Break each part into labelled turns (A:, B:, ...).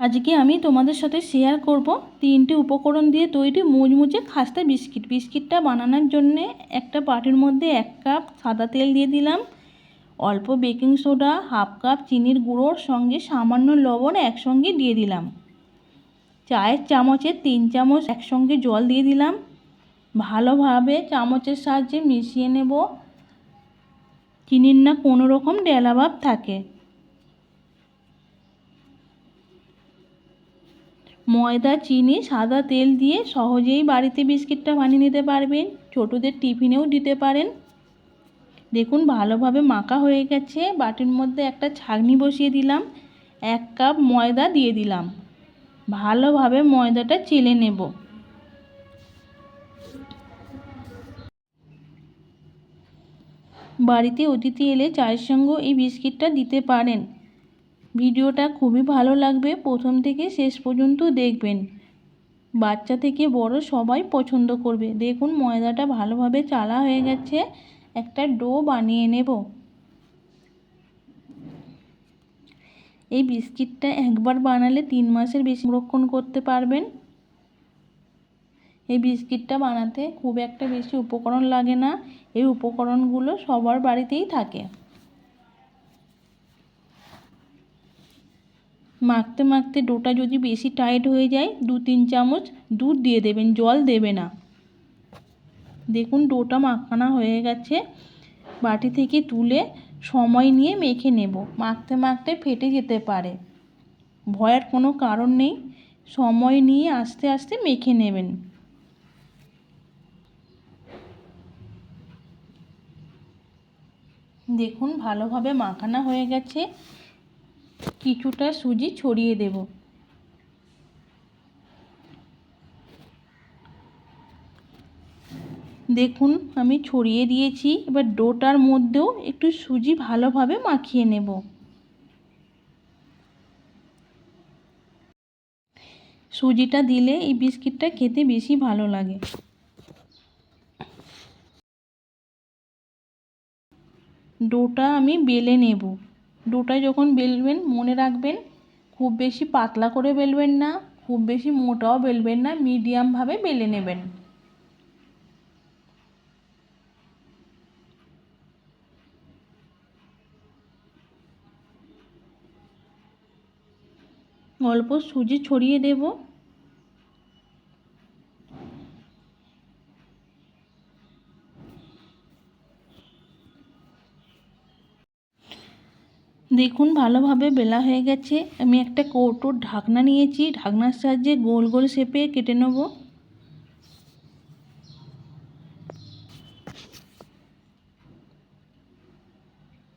A: আজকে আমি তোমাদের সাথে শেয়ার করব তিনটে উপকরণ দিয়ে তৈরি মুচমুচে খাস্তা বিস্কিট। বিস্কিটটা বানানোর জন্যে একটা পাটির মধ্যে এক কাপ সাদা তেল দিয়ে দিলাম, অল্প বেকিং সোডা, হাফ কাপ চিনির গুঁড়োর সঙ্গে সামান্য লবণ একসঙ্গে দিয়ে দিলাম। চায়ের চামচের তিন চামচ একসঙ্গে জল দিয়ে দিলাম। ভালোভাবে চামচের সাহায্যে মিশিয়ে নেব। চিনির না কোনো রকম ডেলাভাব থাকে। ময়দা, চিনি, সাদা তেল দিয়ে সহজেই বাড়িতে বিস্কিটটা বানিয়ে নিতে পারবেন। ছোটোদের টিফিনেও দিতে পারেন। দেখুন, ভালোভাবে মাখা হয়ে গেছে। বাটির মধ্যে একটা ছাঁকনি বসিয়ে দিলাম। এক কাপ ময়দা দিয়ে দিলাম। ভালোভাবে ময়দাটা চেলে নেব। বাড়িতে অতিথি এলে চায়ের সঙ্গেও এই বিস্কিটটা দিতে পারেন। ভিডিওটা খুবই ভালো লাগবে। প্রথম থেকে শেষ পর্যন্ত দেখবেন। বাচ্চা থেকে বড় সবাই পছন্দ করবে। দেখুন, ময়দাটা ভালোভাবে চালা হয়ে গেছে। একটা ডো বানিয়ে নেব। এই বিস্কিটটা একবার বানালে তিন মাসের বেশি সংরক্ষণ করতে পারবেন। এই বিস্কিটটা বানাতে খুব একটা বেশি উপকরণ লাগে না। এই উপকরণগুলো সবার বাড়িতেই থাকে। মাখতে মাখতে ডোটা যদি বেশি টাইট হয়ে যায়, দু তিন চামচ দুধ দিয়ে দেবেন, জল দেবে না। দেখুন, ডোটা মাখানো হয়ে গেছে। বাটি থেকে তুলে সময় নিয়ে মেখে নেব। মাখতে মাখতে ফেটে যেতে পারে। ভয়ের কোনো কারণ নেই। সময় নিয়ে আস্তে আস্তে মেখে নেবেন। দেখুন, ভালোভাবে মাখানো হয়ে গেছে। কিছুটা সুজি ছড়িয়ে দেব। দেখুন, আমি ছড়িয়ে দিয়েছি। এবার ডোটার মধ্যেও একটু সুজি ভালোভাবে মাখিয়ে নেব। সুজিটা দিলে এই বিস্কিটটা খেতে বেশি ভালো লাগে। ডোটা আমি বেলে নেব। ডোটা যখন বেলবেন, মনে রাখবেন, খুব বেশি পাতলা করে বেলবেন না, খুব বেশি মোটাও বেলবেন না মিডিয়ামভাবে বেলে নেবেন। অল্প সুজি ছড়িয়ে দেব। দেখুন, ভালোভাবে বেলা হয়ে গেছে। আমি একটা কৌটোর ঢাকনা নিয়েছি। ঢাকনার সাহায্যে গোল গোল শেপে কেটে নেব।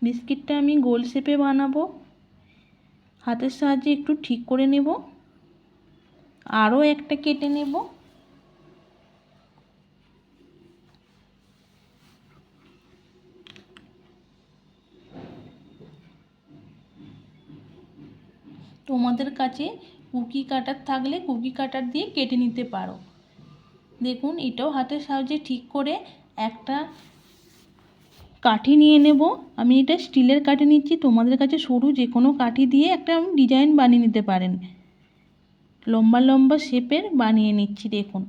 A: বিস্কিটটা আমি গোল শেপে বানাবো। হাতের সাহায্যে একটু ঠিক করে নেব। আরও একটা কেটে নেব। তোমাদের কাছে কুকি কাটার থাকলে কুকি কাটার দিয়ে কেটে নিতে পারো। দেখুন, এটাও হাতের সাহায্যে ঠিক করে একটা কাঠি নিয়ে নেব। আমি এটা স্টিলের কাঠি নিচ্ছি। তোমাদের কাছে সরু যে কোনো কাঠি দিয়ে একটা ডিজাইন বানিয়ে নিতে পারেন। লম্বা লম্বা শেপের বানিয়ে নিচ্ছি, দেখুন।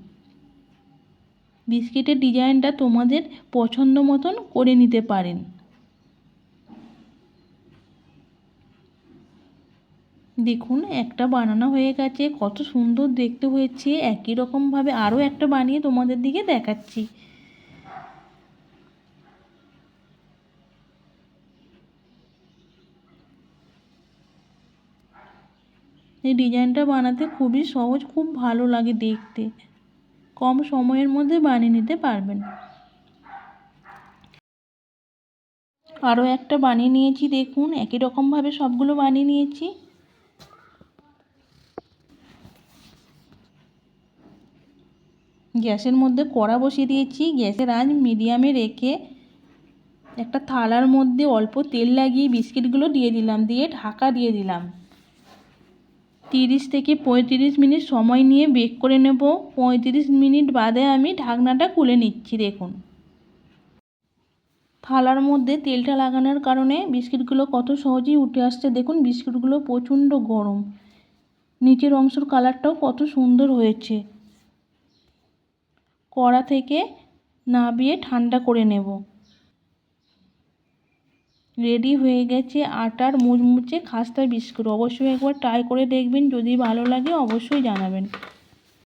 A: বিস্কিটের ডিজাইনটা তোমাদের পছন্দ মতন করে নিতে পারেন। দেখুন, একটা বানানো হয়ে গেছে। কত সুন্দর দেখতে হয়েছে। একই রকমভাবে আরও একটা বানিয়ে তোমাদের দিকে দেখাচ্ছি। এই ডিজাইনটা বানাতে খুবই সহজ, খুব ভালো লাগে দেখতে। কম সময়ের মধ্যে বানিয়ে নিতে পারবেন। আরও একটা বানিয়ে নিয়েছি, দেখুন। একই রকমভাবে সবগুলো বানিয়ে নিয়েছি। গ্যাসের মধ্যে কড়া বসিয়ে দিয়েছি। গ্যাসের আঁচ মিডিয়ামে রেখে একটা থালার মধ্যে অল্প তেল লাগিয়ে বিস্কিটগুলো দিয়ে দিলাম, দিয়ে ঢাকা দিয়ে দিলাম। তিরিশ থেকে পঁয়ত্রিশ মিনিট সময় নিয়ে বেক করে নেব। পঁয়ত্রিশ মিনিট বাদে আমি ঢাকনাটা খুলে নিচ্ছি, দেখুন। থালার মধ্যে তেলটা লাগানোর কারণে বিস্কিটগুলো কত সহজেই উঠে আসছে। দেখুন, বিস্কিটগুলো প্রচণ্ড গরম। নিচের অংশের কালারটাও কত সুন্দর হয়েছে। কড়া থেকে নাবিয়ে ঠান্ডা করে নেব। রেডি হয়ে গেছে আটার মুচমুচে খাস্তা বিস্কুট। অবশ্যই একবার ট্রাই করে দেখবেন। যদি ভালো লাগে অবশ্যই জানাবেন।